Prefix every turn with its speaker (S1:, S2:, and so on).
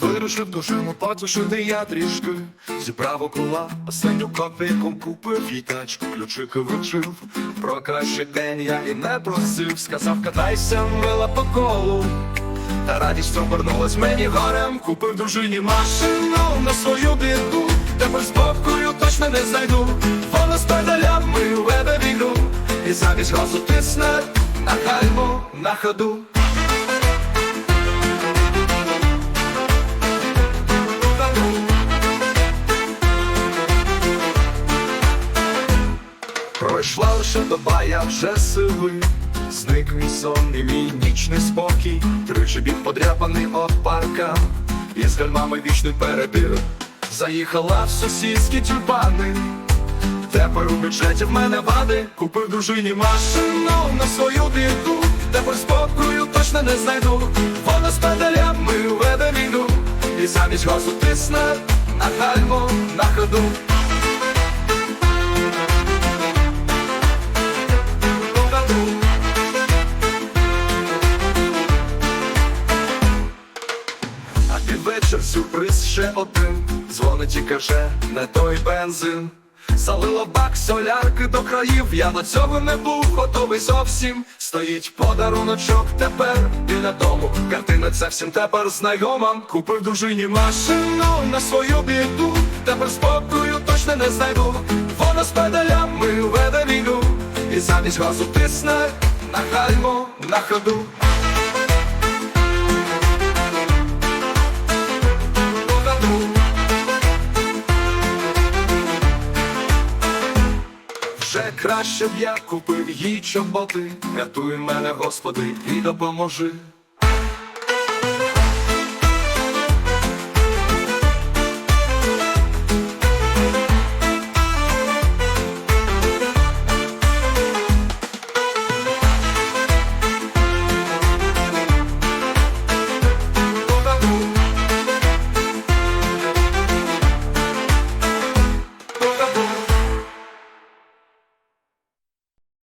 S1: Вирушив до Риму потушити я трішки. Зібрав окула, останню копійку купив їй тачку, ключики вручив. Про кращий день я і не просив. Сказав, катайся, мила по колу. Та радість обернулась мені горем. Купив дружині машину на свою біду. Тепер з бобкою точно не знайду. Вона з педалями веде війну І замість газу тисне на гальму на ходу Пройшла лише доба, я вже сивий. Зник мій сон і мій нічний спокій. Тричі бік подряпаний от парка. І з гальмами вічний перебір. Заїхала в сусідські тюльпани Тепер у бюджеті в мене вади. Купив дружині машину на свою біду. Тепер спокою точно не знайду. Вона з педалями веде війну. І замість газу тисне на гальму на ходу вечір сюрприз ще один. Дзвонить і каже, не той бензин. Залило бак солярки до країв, я на цього не був готовий зовсім. Стоїть подаруночок тепер біля дому. Картина ця всім тепер знайома. Купив дружині машину на свою біду. Тепер спокою точно не знайду. Вона з педалями веде війну І замість газу тисне на гальмо на ходу краще б я купив їй чоботи, рятуй мене, Господи, і допоможи.